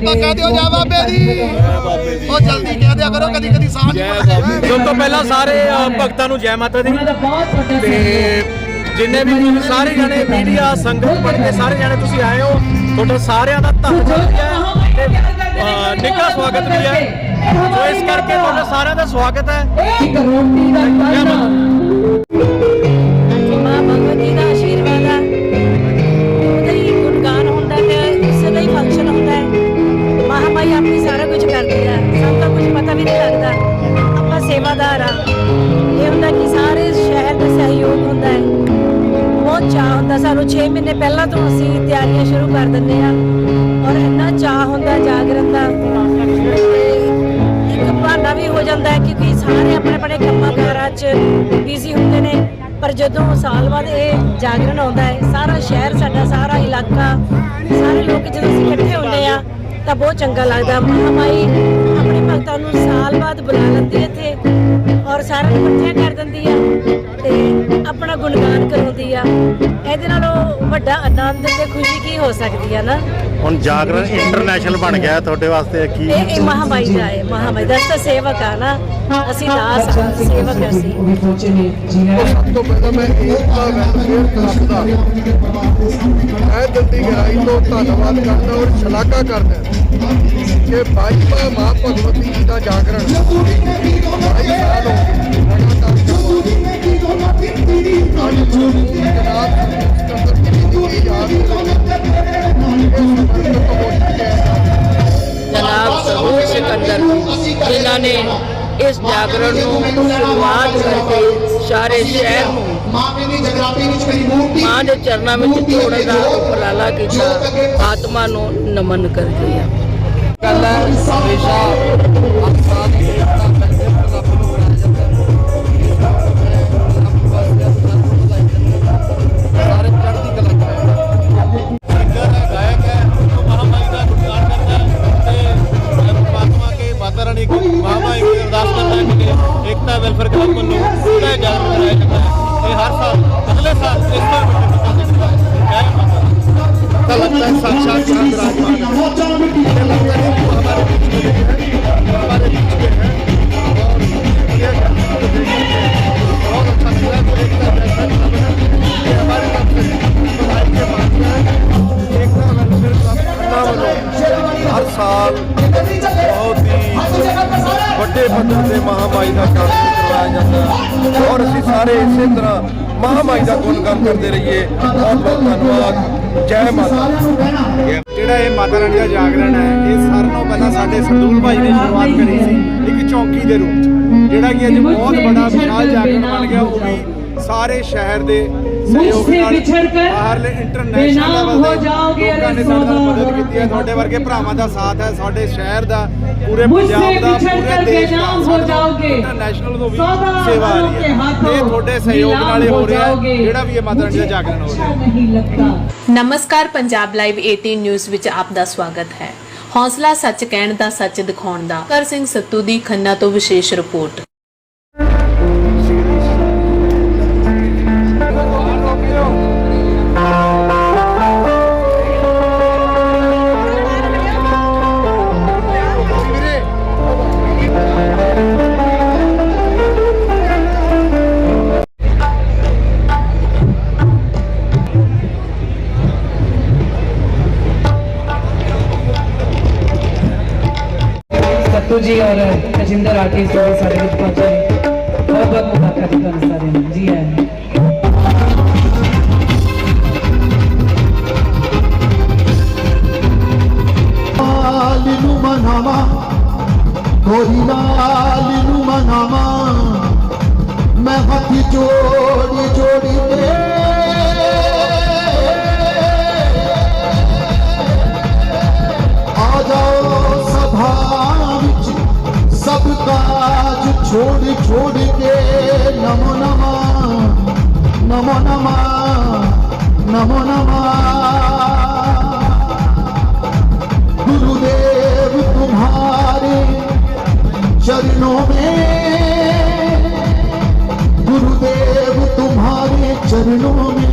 ਬਾਬਾ ਕਹਿ ਦਿਓ ਜੈ ਬਾਬੇ ਦੀ। ਉਹ ਜਲਦੀ ਕਹਿ ਦਿਆ ਕਰੋ ਕਦੀ ਕਦੀ ਸਾਹ ਨਹੀਂ ਆਉਂਦਾ ਸਭ ਤੋਂ ਪਹਿਲਾਂ ਸਾਰੇ ਭਗਤਾਂ ਨੂੰ ਜੈ ਮਾਤਾ ਦੀ। ਤੇ ਜਿੰਨੇ ਵੀ ਸਾਰੇ ਜਣੇ ਮੀਡੀਆ ਸੰਗਤ ਬਣ ਕੇ ਸਾਰੇ ਜਣੇ ਤੁਸੀਂ ਆਏ ਹੋ। ਤੁਹਾਡਾ ਸਾਰਿਆਂ ਦਾ ਧੰਨਵਾਦ ਹੈ। ਤੇ ਨਿੱਘਾ ਸਵਾਗਤ ਵੀ ਹੈ। ਸੋ ਇਸ ਕਰਕੇ ਤੁਹਾਡਾ ਸਾਰਿਆਂ ਦਾ ਸਵਾਗਤ ਹੈ। ਵੀ ਨਹੀਂ ਲੱਗਦਾ। ਆਪਾਂ ਸੇਵਾਦਾਰ ਆ। ਇਹ ਹੁੰਦਾ ਕਿ ਸਾਰੇ ਸ਼ਹਿਰ ਦਾ ਸਹਿਯੋਗ ਹੁੰਦਾ ਹੈ। ਬਹੁਤ ਚਾਹ ਹੁੰਦਾ। ਸਾਨੂੰ 6 ਮਹੀਨੇ ਪਹਿਲਾਂ ਤੋਂ ਅਸੀਂ ਤਿਆਰੀਆਂ ਸ਼ੁਰੂ ਕਰ ਦਿੰਦੇ ਆ ਔਰ ਇੰਨਾ ਚਾਹ ਹੁੰਦਾ ਜਾਗਰਨ ਦਾ। ਇੱਕ ਬਹਾਨਾ ਵੀ ਹੋ ਜਾਂਦਾ ਹੈ ਕਿਉਂਕਿ ਸਾਰੇ ਆਪਣੇ ਆਪਣੇ ਕੰਮਾਂ ਕਾਰਾਂ 'ਚ ਬਿਜ਼ੀ ਹੁੰਦੇ ਨੇ। ਪਰ ਜਦੋਂ ਸਾਲ ਬਾਅਦ ਇਹ ਜਾਗਰਣ ਆਉਂਦਾ ਹੈ, ਸਾਰਾ ਸ਼ਹਿਰ ਸਾਡਾ, ਸਾਰਾ ਇਲਾਕਾ, ਸਾਰੇ ਲੋਕ ਜਦੋਂ ਅਸੀਂ ਇਕੱਠੇ ਹੁੰਦੇ ਆ ਤਾਂ ਬਹੁਤ ਚੰਗਾ ਲੱਗਦਾ। ਮਹਾਮਾਈ ਆਪਣੇ ਭਗਤਾਂ ਨੂੰ ਸਾਲ ਬਾਅਦ ਬੁਲਾ ਲੈਂਦੀ ਇੱਥੇ। ਔਰ ਸਾਰਿਆਂ ਨੂੰ ਇਕੱਠਿਆਂ ਕਰ ਦਿੰਦੀ ਆ ਤੇ ਆਪਣਾ ਗੁਣਗਾਨ ਕਰਾਉਂਦੀ ਆ। ਇਹਦੇ ਨਾਲੋਂ ਵੱਡਾ ਆਨੰਦ ਤੇ ਖੁਸ਼ੀ ਕੀ ਹੋ ਸਕਦੀ ਆ ਨਾ? ਹੁਣ ਜਾਗਰਣ ਇੰਟਰਨੈਸ਼ਨਲ ਬਣ ਗਿਆ ਤੁਹਾਡੇ ਵਾਸਤੇ ਕੀ ਇਹ ਇਹ ਮਹਾਮਾਈ ਦਾ ਹੈ ਮਹਾਮਾਈ ਦਾ। ਤਾਂ ਸੇਵਕ ਆ ਨਾ। ਅਸੀਂ ਦਾਸ ਆ ਸੇਵਕ ਅਸੀਂ। ਸਭ ਤੋਂ ਪਹਿਲਾਂ ਮੈਂ ਏਕਤਾ ਵੈਲਫੇਅਰ ਕਲੱਬ ਦਾ ਇਹ ਦਿਲ ਦੀ ਗਹਿਰਾਈ ਤੋਂ ਧੰਨਵਾਦ ਕਰਦਾ ਔਰ ਸ਼ਲਾਘਾ ਕਰਦਾ ਕਿ ਬਾਈਪਾ ਮਾਂ ਭਗਵਤੀ ਜੀ ਦਾ ਜਾਗਰਣ ਜਿਨ੍ਹਾਂ ਨੇ ਇਸ ਜਾਗਰਣ ਨੂੰ ਸ਼ੁਰੂਆਤ ਕਰਕੇ ਸਾਰੇ ਸ਼ਹਿਰ ਨੂੰ ਮਾਂ ਦੇ ਚਰਨਾਂ ਵਿੱਚ ਜੋੜਨ ਦਾ ਉਪਰਾਲਾ ਕੀਤਾ, ਆਤਮਾ ਨੂੰ ਨਮਨ ਕਰਦੇ ਆ। ਗੱਲ ਹੈ ਹਮੇਸ਼ਾ ਜਨਤਾ ਵੈਲਫੇਅਰ ਕਲੱਬ ਵੱਲੋਂ ਪੂਰਾ ਜਾਗਰੂਕ ਕਰਾਇਆ ਜਾਂਦਾ ਇਹ ਹਰ ਸਾਲ, ਅਗਲੇ ਸਾਲ ਇਸ ਤੋਂ ਵੱਡੇ ਮੁਕਾਮ ਤੇ ਵੱਡੇ ਪੱਧਰ ਤੇ ਮਹਾਮਾਈ ਦਾ ਕਾਰਜ ਕਰਵਾਇਆ ਜਾਂਦਾ ਔਰ ਅਸੀਂ ਸਾਰੇ ਇਸੇ ਤਰ੍ਹਾਂ ਮਹਾਮਾਈ ਦਾ ਗੁਣਗਾਨ ਕਰਦੇ ਰਹੀਏ। ਬਹੁਤ ਬਹੁਤ ਧੰਨਵਾਦ। ਜੈ ਮਾਤਾ। ਜਿਹੜਾ ਇਹ ਮਾਤਾ ਰਾਣੀ ਦਾ ਜਾਗਰਣ ਹੈ ਇਹ ਸਾਰਿਆਂ ਨਾਲੋਂ ਪਹਿਲਾਂ ਸਾਡੇ ਸਰਦੂਲ ਭਾਈ ਨੇ ਸ਼ੁਰੂਆਤ ਕਰੀ ਸੀ ਇੱਕ ਚੌਂਕੀ ਦੇ ਰੂਪ 'ਚ। ਜਿਹੜਾ ਕਿ ਅੱਜ ਬਹੁਤ ਵੱਡਾ ਵਿਸ਼ਾਲ ਜਾਗਰਣ ਬਣ ਗਿਆ ਉਹ ਵੀ ਸਾਰੇ ਸ਼ਹਿਰ ਦੇ ਸਹਿਯੋਗ ਨਾਲ ਬਾਹਰਲੇ ਇੰਟਰਨੈਸ਼ਨਲ ਲੈਵਲ ਦੇ ਲੋਕਾਂ ਨੇ ਸਾਡੇ ਨਾਲ ਮਦਦ ਕੀਤੀ ਹੈ। ਤੁਹਾਡੇ ਵਰਗੇ ਭਰਾਵਾਂ ਦਾ ਸਾਥ ਹੈ ਸਾਡੇ ਸ਼ਹਿਰ ਦਾ ਪੂਰੇ ਪੰਜਾਬ ਦਾ ਪੂਰੇ ਦੇਸ਼ ਦਾ। ਇੰਟਰਨੈਸ਼ਨਲ ਤੋਂ ਵੀ ਸੇਵਾ ਆ ਰਹੀ ਹੈ। ਇਹ ਤੁਹਾਡੇ ਸਹਿਯੋਗ ਨਾਲ ਹੀ ਹੋ ਰਿਹਾ ਹੈ। ਜਿਹੜਾ ਵੀ ਇਹ ਮਾਤਾ ਰਾਣੀ ਦਾ ਜਾਗਰਣ ਹੋ ਰਿਹਾ ਹੈ। ਨਮਸਕਾਰ ਪੰਜਾਬ ਲਾਈਵ 18 ਨਿਊਜ਼ ਵਿੱਚ ਆਪ ਦਾ ਸਵਾਗਤ ਹੈ। ਹੌਸਲਾ ਸੱਚ ਕਹਿਣ ਦਾ ਸੱਚ ਦਿਖਾਉਣ ਦਾ। ਕਰ ਸਿੰਘ ਸੱਤੂ ਦੀ ਖੰਨਾ ਤੋਂ ਵਿਸ਼ੇਸ਼ ਰਿਪੋਰਟ। ਸੱਤੂ ਜੀ ਔਰ ਤਜਿੰਦਰ ਆਰਟਿਸਟ ਵੀ ਸਾਡੇ ਵਿੱਚ ਪਹੁੰਚੇ ਨੇ ਬਹੁਤ ਬਹੁਤ ਮੁਬਾਰਕਾਂ ਜੀ ਤੁਹਾਨੂੰ ਸਾਰਿਆਂ ਨੂੰ ਜੀ ਆਇਆਂ ਨੂੰ ਲਾਲ ਨੂੰ ਮਨਾਵਾ ਗੋਰੀ ਲਾਲ છોડી છોડી કે નમો નમા નમો નમા નમો નમા ગુરુદેવ તુમ્હારે ચરણો મે ગુરુદેવ તુમ્હારે ચરણો મે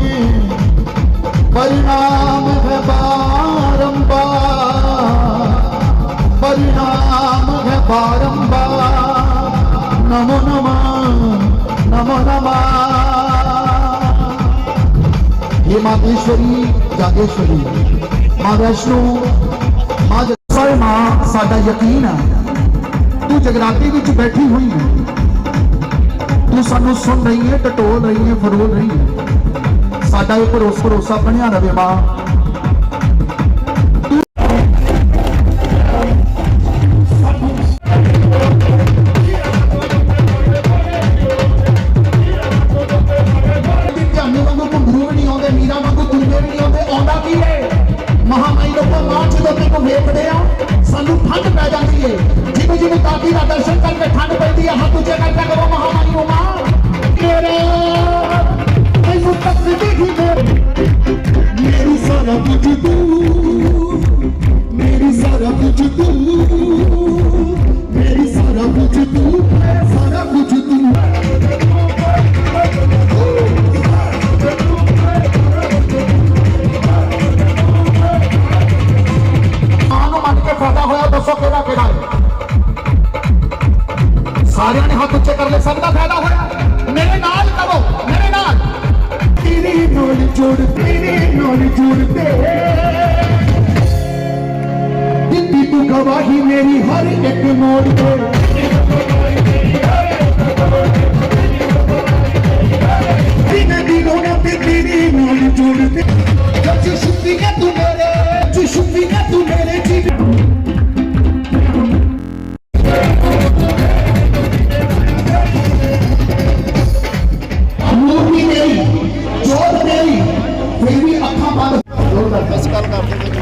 પરિણામ है बारंबार परिणाम है बारंबार ਮਾਂ ਵੈਸ਼ਨੂ ਮਾਂ ਸਾਡਾ ਯਕੀਨ ਹੈ ਤੂੰ ਜਗਰਾਤੀ ਵਿੱਚ ਬੈਠੀ ਹੋਈ ਹੈ। ਤੂੰ ਸਾਨੂੰ ਸੁਣ ਰਹੀ ਹੈ ਟਟੋਲ ਰਹੀ ਹੈ, ਫਰੋਲ ਰਹੀ ਹੈ। ਸਾਡਾ ਇਹ ਭਰੋਸਾ ਬਣਿਆ ਰਹੇ ਮਾਂ। పథకాలకు అభివృద్ధి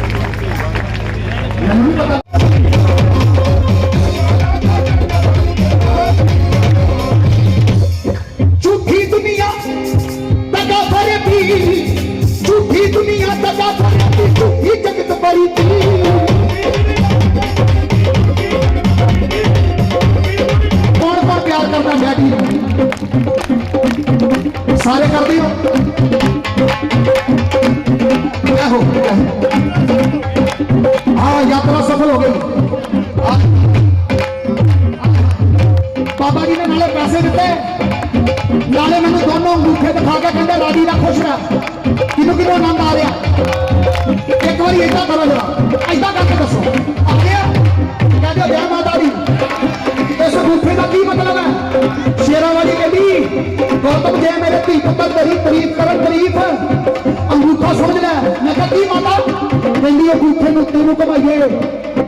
ਅੰਗੂਠੇ ਨੂੰ ਨੂੰ ਘਮਾਈਏ?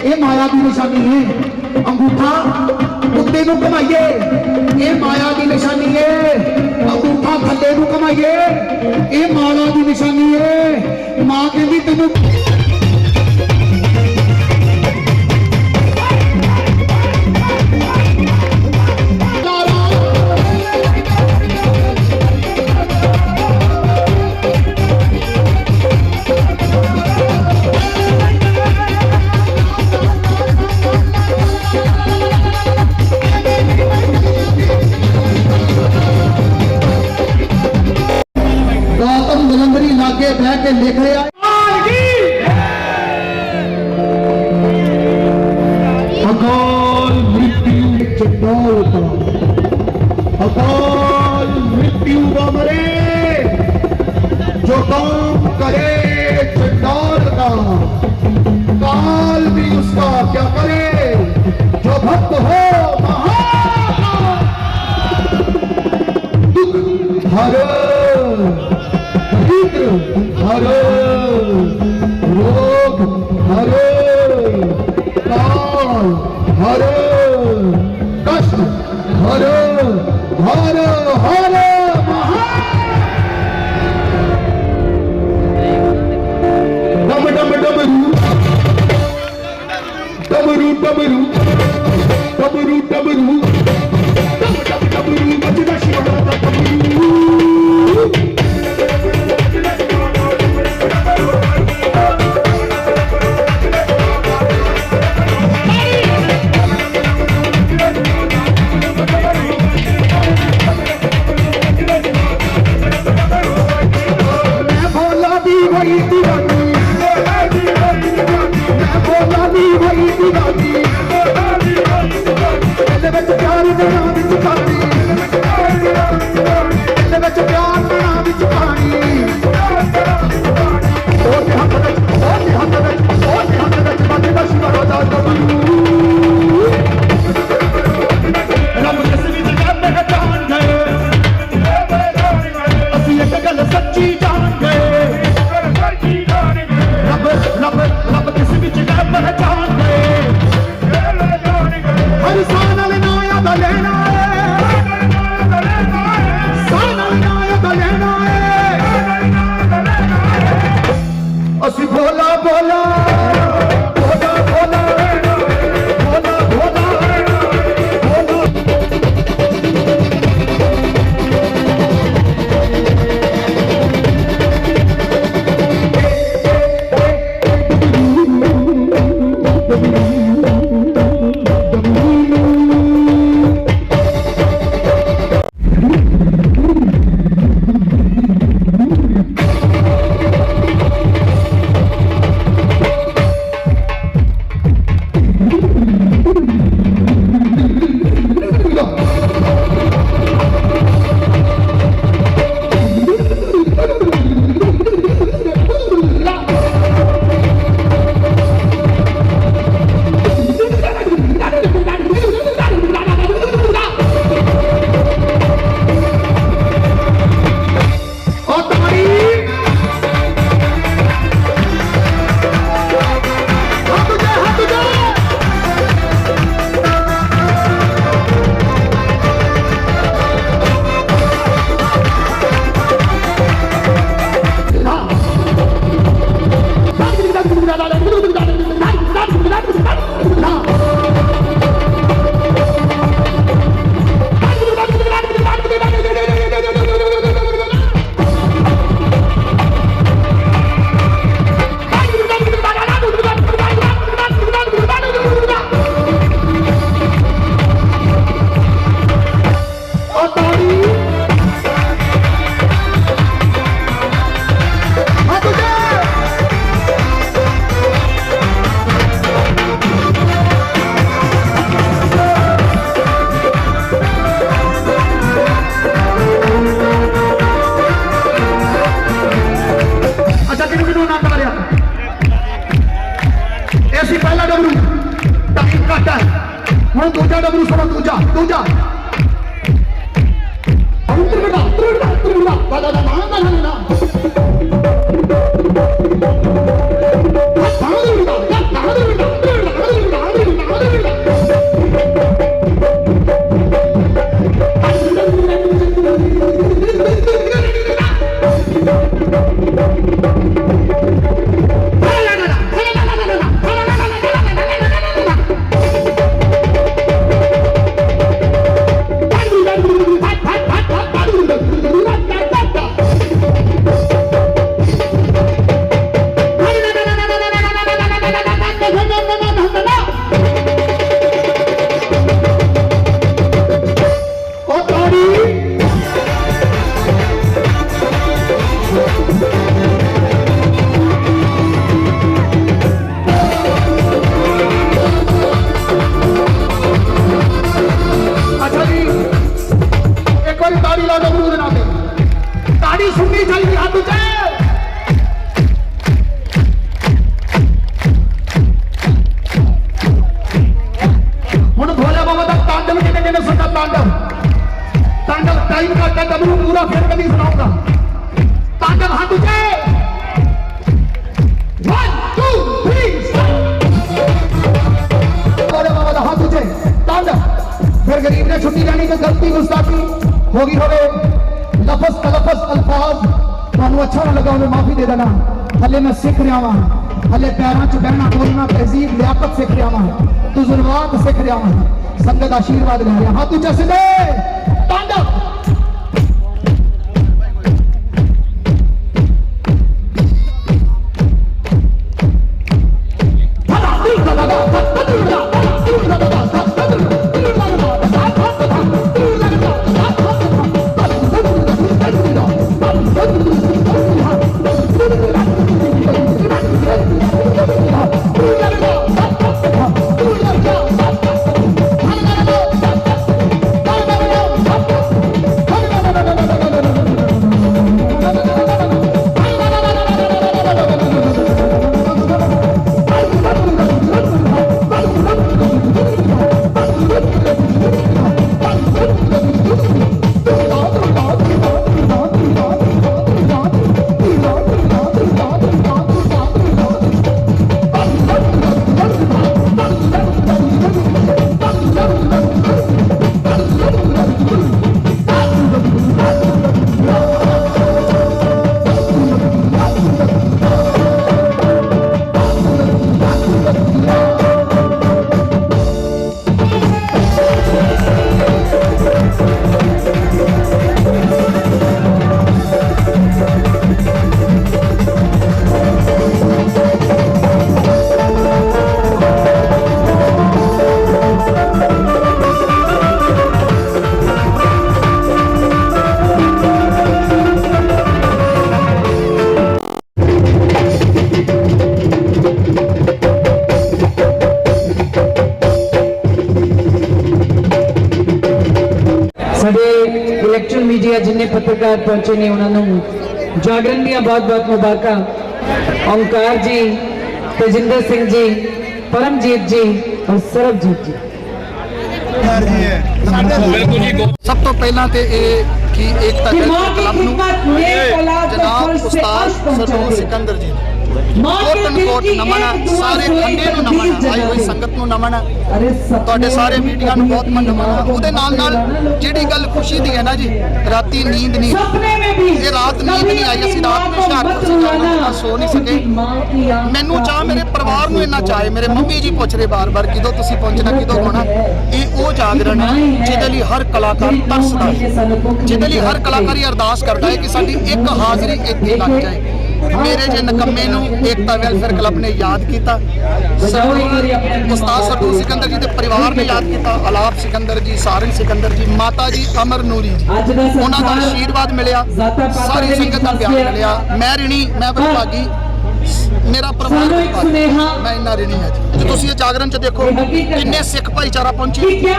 ਇਹ ਮਾਇਆ ਦੀ ਨਿਸ਼ਾਨੀ ਹੈ। ਅੰਗੂਠਾ ਕੁੱਤੇ ਨੂੰ ਘਮਾਈਏ। ਇਹ ਮਾਇਆ ਦੀ ਨਿਸ਼ਾਨੀ ਹੈ। ਅੰਗੂਠਾ ਥੱਲੇ ਨੂੰ ਘਮਾਈਏ। ਇਹ ਮਾਇਆ ਦੀ ਨਿਸ਼ਾਨੀ ਹੈ। ਮਾਂ ਕਹਿੰਦੀ, ਤੈਨੂੰ Babaru, Babaru, ਤਾਂਡਵ ਟਾਈਮ ਦਾ ਤਾਂਡਵ ਨੂੰ ਪੂਰਾ ਫਿਰ ਕਦੀ ਸੁਣਾਉਂਗਾ ਤਾਂਡਵ ਹੱਥ ਉੱਤੇ 1 2 3 ਭੋਲੇ ਬਾਬਾ ਦਾ ਹੱਥ ਉੱਤੇ ਤਾਂਡਵ ਫਿਰ ਗਰੀਬ ਨੇ ਛੁੱਟੀ ਲੈਣੀ ਤੇ ਗਲਤੀ ਗੁਸਤਾਖੀ ਹੋ ਗਈ ਹੋਵੇ ਲਫ਼ਜ਼ ਤਲਫਜ਼ ਅਲਫਾਜ਼ ਤੁਹਾਨੂੰ ਅੱਛਾ ਨਾ ਲੱਗਾ ਉਹਨੂੰ ਮਾਫੀ ਦੇ ਦੇਣਾ ਹਲੇ ਮੈਂ ਸਿੱਖ ਰਿਹਾ ਵਾਂ ਹਲੇ ਪੈਰਾਂ 'ਚ ਬਹਿਣਾ ਬੋਲਣਾ ਤਹਿਜ਼ੀਬ ਲਿਆਕਤ ਸਿੱਖ ਰਿਹਾ ਵਾਂ ਤੁਜ਼ਰਵਾਤ ਸਿੱਖ ਰਿਹਾ ਵਾਂ ਸੰਗਤ ਦਾ ਆਸ਼ੀਰਵਾਦ ਲੈ ਰਿਹਾ ਹੱਥ ਘਰ ਪਹੁੰਚੇ ਨੇ ਉਹਨਾਂ ਨੂੰ। ਜਾਗਰਣ ਦੀਆਂ ਬਹੁਤ-ਬਹੁਤ ਮੁਬਾਰਕਾਂ। ਓਮਕਾਰ ਜੀ ਤੇਜਿੰਦਰ ਸਿੰਘ ਜੀ ਪਰਮਜੀਤ ਜੀ ਔਰ ਸਰਬਜੀਤ ਜੀ। ਸਭ ਤੋਂ ਪਹਿਲਾਂ ਤੇ ਇਹ ਕਿ ਇੱਕ ਤਾਂ ਕਲੱਬ ਨੂੰ ਜਨਾਬ ਉਸਤਾਦ ਸਰਦੂਰ ਸਿਕੰਦਰ ਜੀ ਕੋਟਨਕੋਟ ਨਮਨ ਸਾਰੇ ਖੰਡੇ ਨੂੰ ਨਮਨ ਆਈ ਹੋਈ ਸੰਗਤ ਨੂੰ ਨਮਨ ਤੁਹਾਡੇ ਸਾਰੇ ਮੀਡੀਆ ਨੂੰ ਬਹੁਤ ਮਨ ਨਮਨ ਉਹਦੇ ਨਾਲ ਨਾਲ ਜਿਹੜੀ ਗੱਲ ਖੁਸ਼ੀ ਦੀ ਹੈ ਨਾ ਜੀ ਰਾਤੀ ਨੀਂਦ ਨਹੀਂ। ਇਹ ਰਾਤ ਨੀਂਦ ਨਹੀਂ ਆਈ ਅਸੀਂ ਰਾਤ ਨੂੰ ਸ਼ਾਰਪ ਸੋ ਨਹੀਂ ਸਕੇ। ਮੈਨੂੰ ਚਾਹ ਮੇਰੇ ਪਰਿਵਾਰ ਨੂੰ ਇੰਨਾ ਚਾਹੇ ਮੇਰੇ ਮੰਮੀ ਜੀ ਪੁੱਛ ਰਹੇ ਬਾਰ-ਬਾਰ ਕਿਦੋਂ ਤੁਸੀਂ ਪਹੁੰਚਣਾ ਕਿਦੋਂ ਹੋਣਾ ਇਹ ਉਹ ਜਾਗਰਣ ਹੈ ਜਿਹਦੇ ਲਈ ਹਰ ਕਲਾਕਾਰ ਤਰਸਦਾ ਹੈ ਜਿਹਦੇ ਲਈ ਹਰ ਕਲਾਕਾਰ ਅਰਦਾਸ ਕਰਦਾ ਹੈ ਕਿ ਸਾਡੀ ਇੱਕ ਹਾਜ਼ਰੀ ਇੱਥੇ ਲੱਗ ਜਾਏ। ਮੇਰੇ ਜੇ ਨਕਮੇ ਨੂੰ ਏਕਤਾ ਵੈਲਫੇਅਰ ਕਲੱਬ ਨੇ ਯਾਦ ਕੀਤਾ। ਉਸਤਾਦ ਸਰਦੂ ਸਿਕੰਦਰ ਜੀ ਦੇ ਪਰਿਵਾਰ ਨੇ ਯਾਦ ਕੀਤਾ। ਅਲਾਪ ਸਿਕੰਦਰ ਜੀ ਸਾਰਨ ਸਿਕੰਦਰ ਜੀ ਮਾਤਾ ਜੀ ਅਮਰ ਨੂਰੀ ਉਹਨਾਂ ਦਾ ਆਸ਼ੀਰਵਾਦ ਮਿਲਿਆ। ਸਾਰੀ ਸੰਗਤ ਦਾ ਪਿਆਰ ਮਿਲਿਆ। ਮੈਂ ਰਿਣੀ ਮੈਂ ਬਰਪਾਗੀ ਮੇਰਾ ਪਰਿਵਾਰ ਮੈਂ ਇੰਨਾ ਰਿਣੀ ਹੈ ਜੇ। ਤੁਸੀਂ ਇਹ ਜਾਗਰਣ ਚ ਦੇਖੋ ਕਿੰਨੇ ਸਿੱਖ ਭਾਈਚਾਰਾ ਪਹੁੰਚੇ। ਕਿੰਨੇ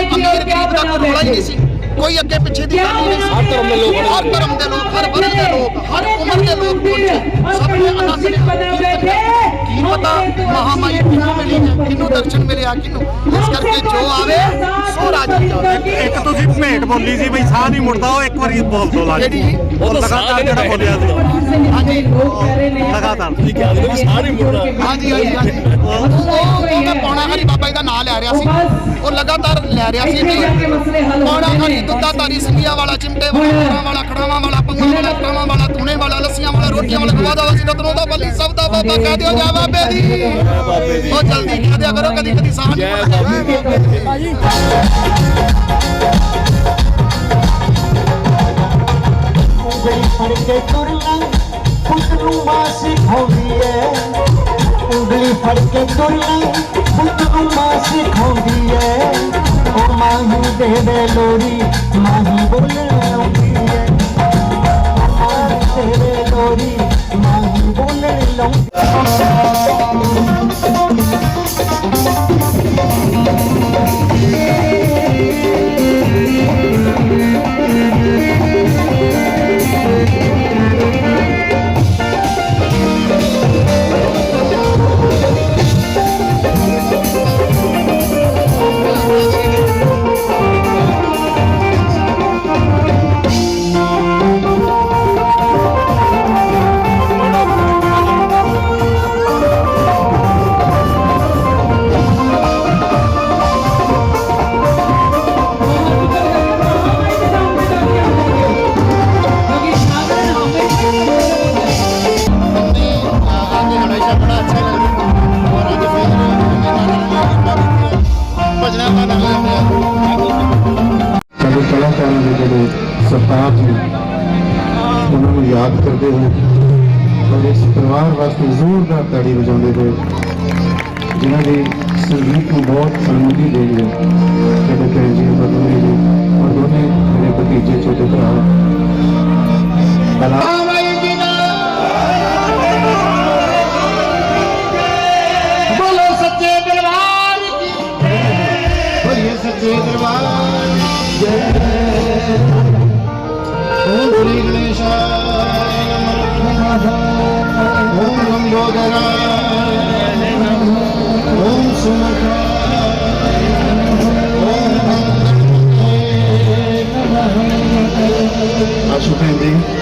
ਅਮੀਰ ਗਰੀਬ ਦਾ ਕੋਈ ਰੋਲਾ ਹੀ ਨਹੀਂ ਸੀ। ਕੋਈ ਅੱਗੇ ਪਿੱਛੇ ਦੀ ਗੱਲ ਨਹੀਂ ਹਰ ਧਰਮ ਦੇ ਲੋਕ ਹਰ ਧਰਮ ਦੇ ਲੋਕ ਹਰ ਵਰਗ ਦੇ ਲੋਕ ਹਰ ਉਮਰ ਦੇ ਲੋਕ ਪਹੁੰਚੇ ਸਭ ਨੇ ਅਨੰਦ ਨੇ। ਮਾਤਾ ਮਹਾਮਾਈ ਕਿਨੂੰ ਮਿਲੀ ਹੈ? ਕਿਨੂੰ ਦਰਸ਼ਨ ਮਿਲਿਆ ਕਿਨੂੰ? ਇਸ ਕਰਕੇ ਜੋ ਆਵੇ ਸੋ ਰਾਜੀ ਜਾਵੇ ਇੱਕ ਤੁਸੀਂ ਭੇਟ ਬੋਲੀ ਸੀ ਬਈ ਸਾਹ ਨਹੀਂ ਮੁੜਦਾ ਉਹ ਇੱਕ ਵਾਰੀ ਬੋਲ ਦੋ ਲਾ ਜਿਹੜੀ ਉਹ ਲਗਾਤਾਰ ਜਿਹੜਾ ਬੋਲਿਆ ਸੀ। ਹਾਂਜੀ। ਲਗਾਤਾਰ। ਠੀਕ ਹੈ ਜੀ ਸਾਹ ਨਹੀਂ ਮੁੜਦਾ। ਹਾਂਜੀ ਹਾਂਜੀ ਹਾਂਜੀ। ਉਹ ਮੈਂ ਪੌਣਾ ਹਰੀ ਬਾਬਾ ਜੀ ਦਾ ਨਾਮ ਲੈ ਰਿਹਾ ਸੀ। ਉਹ ਲਗਾਤਾਰ ਲੈ ਰਿਹਾ ਸੀ ਪੌਣਾ ਹਰੀ ਦੁੱਧਾ ਤਾਰੀ ਸਿੰਘੀਆਂ ਵਾਲਾ ਚਿਮਟੇ ਵਾਲਾ ਵਾਲਾ ਖੜਾਵਾ ਵਾਲਾ ਪੰਗਾ ਵਾਲਾ ਟਾਵਾ ਵਾਲਾ ਧੂਣੇ ਵਾਲਾ ਲੱਸੀਆਂ ਵਾਲਾ ਰੋਟੀਆਂ ਵਾਲਾ ਖਵਾਦਾ ਵਾਲਾ ਸੀ ਰਤਨੋਂ ਦਾ ਬੱਲੀ ਸਭ ਦਾ ਬਾਬਾ ਕਹਿ ਦਿਓ ਜਾ ਬਾਬੇ ਦੀ ਉਹ ਜਲਦੀ ਕਹਿ ਦਿਆ ਕਰੋ ਕਦੀ ਕਦੀ ਸਾਹ ਨਹੀਂ ਮੁੜਦਾ। ਉਂਗਲੀ ਫੜ ਕੇ ਤੁਰਨਾ ਪੁੱਤ ਨੂੰ ਮਾਂ ਸਿਖਾਉਂਦੀ ਏ ਉਂਗਲੀ ਫੜ ਕੇ ਤੁਰਨਾ ਪੁੱਤ ਨੂੰ ਮਾਂ ਸਿਖਾਉਂਦੀ ਏ ਉਹ ਮਾਂ ਹੀ ਦੇਵੇ ਲੋਰੀ ਮਾਂ ਹੀ ਬੋਲਣ ਕਰਦੇ ਹੋਏ ਔਰ ਇਸ ਪਰਿਵਾਰ ਵਾਸਤੇ ਜ਼ੋਰਦਾਰ ਤਾੜੀ ਵਜਾਉਂਦੇ ਹੋਏ ਜਿਨ੍ਹਾਂ ਦੇ ਸੰਗੀਤ ਨੂੰ ਬਹੁਤ ਸਨਮਾਨੀ ਦੇ ਰਹੇ ਸਾਡੇ ਭੈਣ ਜੀ ਬਦੋਨੇ ਜੀ ਔਰ ਦੋਨੇ ਮੇਰੇ ਭਤੀਜੇ ਛੋਟੇ ਭਰਾ। ਕਲਾ ਸੱਚੇ ਦਰਬਾਰ ਕੀ ਬੋਲੀਏ ਸੱਚੇ ਦਰਬਾਰ ਜੈ। ਓਮ ਸ਼੍ਰੀ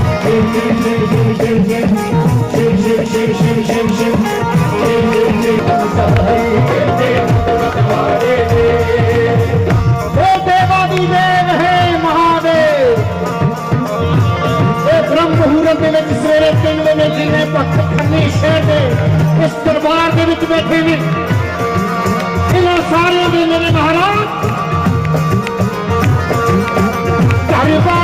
ਇਸ ਦਰਬਾਰ ਦੇ ਵਿੱਚ ਬੈਠੇ ਨੇ। ਇਹਨਾਂ ਸਾਰਿਆਂ ਦੇ ਮੇਰੇ ਮਹਾਰਾਜ। ਧੰਨਵਾਦ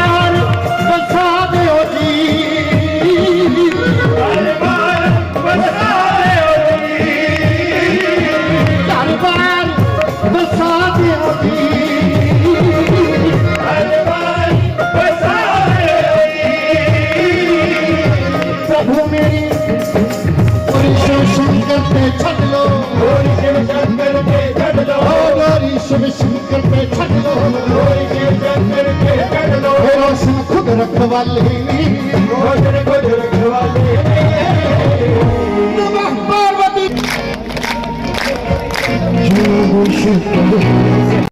रोशन खुद रखवाले रोशन खुद रखवाले नमः पार्वती जो खुश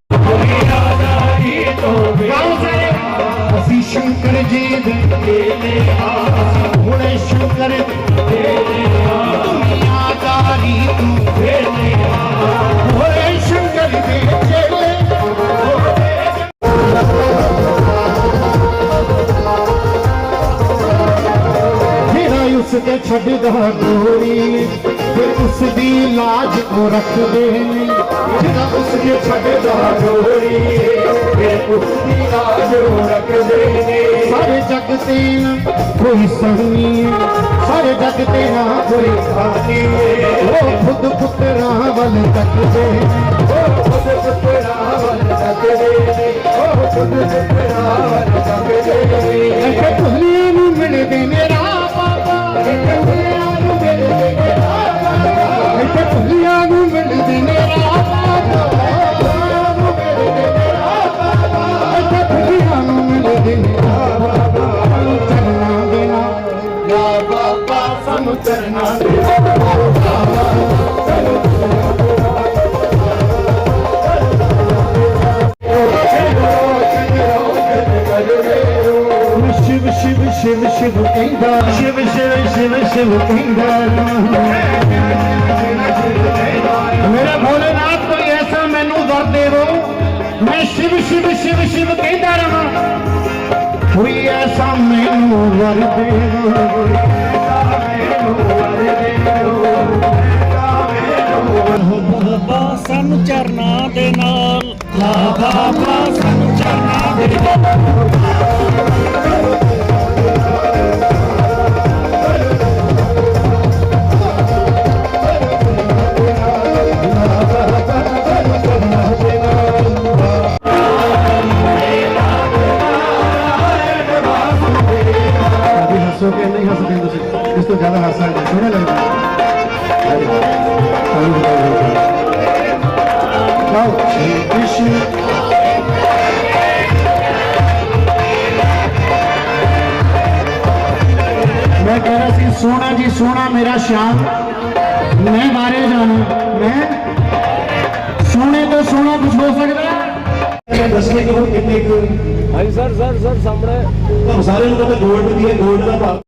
ਰੱਖਦੇ ਨੇ। ਜਿਹੜਾ ਉਸ ਦੇ ਛੱਡਦਾ ਗੋਰੀ ਫਿਰ ਉਸ ਦੀ ਲਾਜ ਉਹ ਰੱਖਦੇ ਨੇ। ਸਾਰੇ ਜਗ ਤੇ ਨਾ ਕੋਈ ਸਹਨੀ ਸਾਰੇ ਜਗ ਤੇ ਨਾ ਕੋਈ ਖਾਨੀ ਉਹ ਖੁਦ ਪੁੱਤਰਾਂ ਵੱਲ ਤੱਕਦੇ ਉਹ ਖੁਦ ਪੁੱਤਰਾਂ ਵੱਲ ਤੱਕਦੇ ਨੇ। ਉਹ ਖੁਦ ਪੁੱਤਰਾਂ ਵੱਲ ਤੱਕਦੇ ਨੇ। ਭੁੱਲੀਆਂ ਨੂੰ ਮਿਲਦੇ ਮੇਰਾ ਬਾਬਾ। ਇੱਥੇ ਮੇਰੇ ਭੋਲੇਨਾਥ, ਕੋਈ ਐਸਾ ਮੈਨੂੰ ਵਰ ਦੇਵੋ ਮੈਂ ਸ਼ਿਵ ਸ਼ਿਵ ਸ਼ਿਵ ਸ਼ਿਵ ਕਹਿੰਦਾ ਰਵਾਂ ਕੋਈ ਐਸਾ ਮੈਨੂੰ ਵਰ ਦੇਵੋ ਬਾਬਾ ਸਾਨੂੰ ਚਰਨਾ ਦੇ ਨਾਲ। ਬਾਬਾ ਸਾਨੂੰ ਚਰਨਾ ਦੇ ਨਾਲ। ਸੋਹਣਾ ਮੇਰਾ ਸ਼ਾਮ ਮੈਂ ਬਾਰੇ ਜਾਣਾ ਮੈਂ ਸੋਹਣੇ ਤੋਂ ਸੋਹਣਾ ਕੁਝ ਹੋ ਸਕਦਾ ਹੈ। ਦੱਸਣੇ ਕਿ ਉਹ ਕਿੰਨੇ ਕੁ? ਹਾਂਜੀ ਸਰ ਸਰ ਸਰ ਸਾਹਮਣੇ। ਸਾਰਿਆਂ ਨੂੰ ਪਤਾ ਗੋਲਡ ਦੀ ਹੈ ਗੋਲਡ ਦਾ ਭਾਅ।